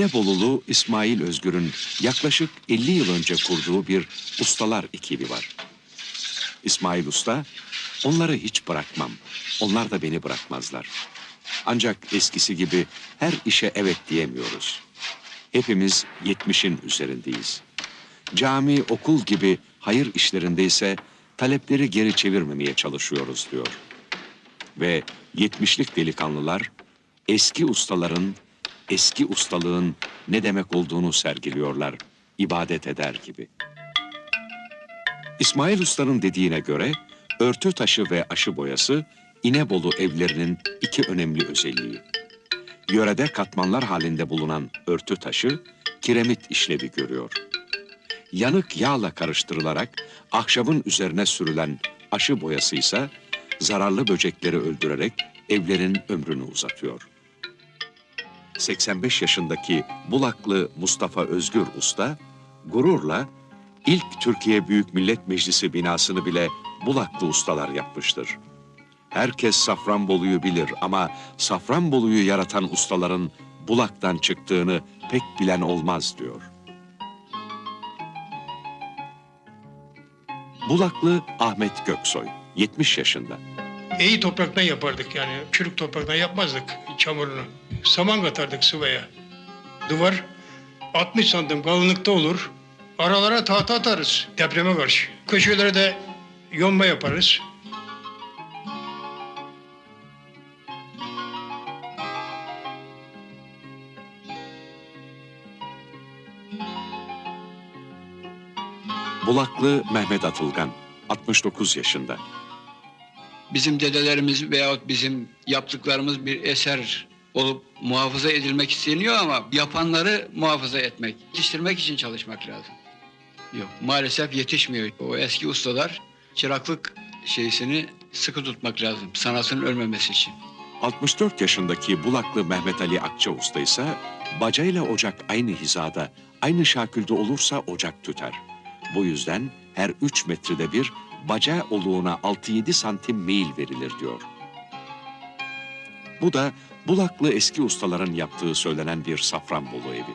Nebolulu İsmail Özgür'ün yaklaşık 50 yıl önce kurduğu bir ustalar ekibi var. İsmail Usta, onları hiç bırakmam, onlar da beni bırakmazlar. Ancak eskisi gibi her işe evet diyemiyoruz. Hepimiz 70'in üzerindeyiz. Cami, okul gibi hayır işlerinde ise talepleri geri çevirmemeye çalışıyoruz diyor. Ve 70'lik delikanlılar eski ustaların, eski ustalığın ne demek olduğunu sergiliyorlar, ibadet eder gibi. İsmail Usta'nın dediğine göre örtü taşı ve aşı boyası İnebolu evlerinin iki önemli özelliği. Yörede katmanlar halinde bulunan örtü taşı kiremit işlevi görüyor. Yanık yağla karıştırılarak ahşabın üzerine sürülen aşı boyası ise zararlı böcekleri öldürerek evlerin ömrünü uzatıyor. 85 yaşındaki Bulaklı Mustafa Özgür Usta gururla ilk Türkiye Büyük Millet Meclisi binasını bile Bulaklı ustalar yapmıştır. Herkes Safranbolu'yu bilir ama Safranbolu'yu yaratan ustaların Bulak'tan çıktığını pek bilen olmaz diyor. Bulaklı Ahmet Göksoy, 70 yaşında. İyi topraktan yapardık yani. Çürük topraktan yapmazdık çamurunu. Saman katardık sıvaya. Duvar 60 santim kalınlıkta olur. Aralara tahta atarız depreme karşı. Köşelere de yonma yaparız. Bulaklı Mehmet Atılgan, 69 yaşında. Bizim dedelerimiz veyahut bizim yaptıklarımız bir eser olup muhafaza edilmek isteniyor ama yapanları muhafaza etmek, yetiştirmek için çalışmak lazım. Yok maalesef yetişmiyor. O eski ustalar çıraklık şeysini sıkı tutmak lazım sanatın ölmemesi için. 64 yaşındaki Bulaklı Mehmet Ali Akça Usta ise bacayla ocak aynı hizada, aynı şakülde olursa ocak tüter. Bu yüzden her 3 metrede bir baca oluğuna 6-7 santim meyil verilir diyor. Bu da Bulaklı eski ustaların yaptığı söylenen bir Safranbolu evi.